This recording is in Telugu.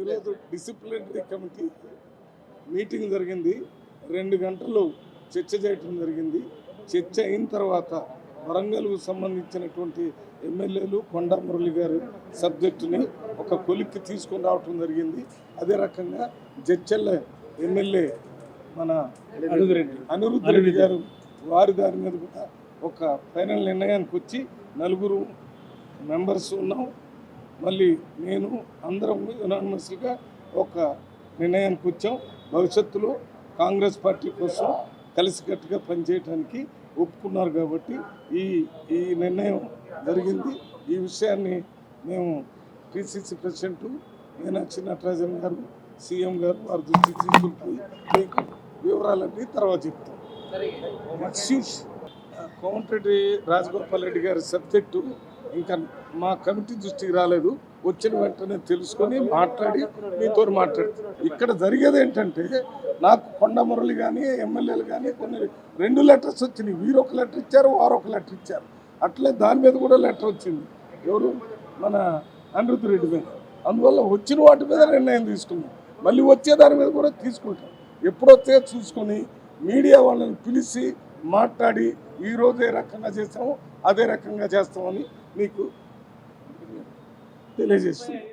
ఈరోజు డిసిప్లినరీ కమిటీ మీటింగ్ జరిగింది. రెండు గంటలు చర్చ చేయటం జరిగింది. చర్చ అయిన తర్వాత వరంగల్కు సంబంధించినటువంటి ఎమ్మెల్యేలు కొండా మురళి గారు సబ్జెక్టుని ఒక కొలిక్కి తీసుకొని రావటం జరిగింది. అదే రకంగా జడ్చెల్ల ఎమ్మెల్యే మన అనిరుద్ధ్ రెడ్డి గారు వారి దాని మీద కూడా ఒక ఫైనల్ నిర్ణయానికి వచ్చి నలుగురు మెంబర్స్ ఉన్నాం. మళ్ళీ నేను అందరం యునానిమస్గా ఒక నిర్ణయానికి వచ్చాం. భవిష్యత్తులో కాంగ్రెస్ పార్టీ కోసం కలిసికట్టుగా పనిచేయడానికి ఒప్పుకున్నారు కాబట్టి ఈ ఈ నిర్ణయం జరిగింది. ఈ విషయాన్ని మేము పిసిసి ప్రెసిడెంట్ మీనాక్షి నటరాజన్ గారు సీఎం గారు వారి దృష్టికి తీసుకుపోయి మీకు వివరాలన్నీ తర్వాత చెప్తాం. ఎక్స్క్యూజ్ కోమటిరెడ్డి రాజగోపాల్ రెడ్డి గారి సబ్జెక్టు ఇంకా మా కమిటీ దృష్టికి రాలేదు. వచ్చిన వెంటనే తెలుసుకొని మాట్లాడి మీతో మాట్లాడుతాం ఇక్కడ జరిగేది ఏంటంటే నాకు కొండ మురళి కానీ ఎమ్మెల్యేలు కానీ కొన్ని రెండు లెటర్స్ వచ్చినాయి. వీరు ఒక లెటర్ ఇచ్చారు వారు ఒక లెటర్ ఇచ్చారు. అట్లే దాని మీద కూడా లెటర్ వచ్చింది. ఎవరు? మన అనిరుద్ధ్ రెడ్డి మీద. అందువల్ల వచ్చిన వాటి మీద నిర్ణయం తీసుకున్నాం. మళ్ళీ వచ్చే దాని మీద కూడా తీసుకుంటాం. ఎప్పుడొస్తే చూసుకొని మీడియా వాళ్ళని పిలిచి మాట్లాడి ఈరోజు ఏ రకంగా చేస్తామో అదే రకంగా చేస్తామని మీకు తెలియజేస్తున్నాం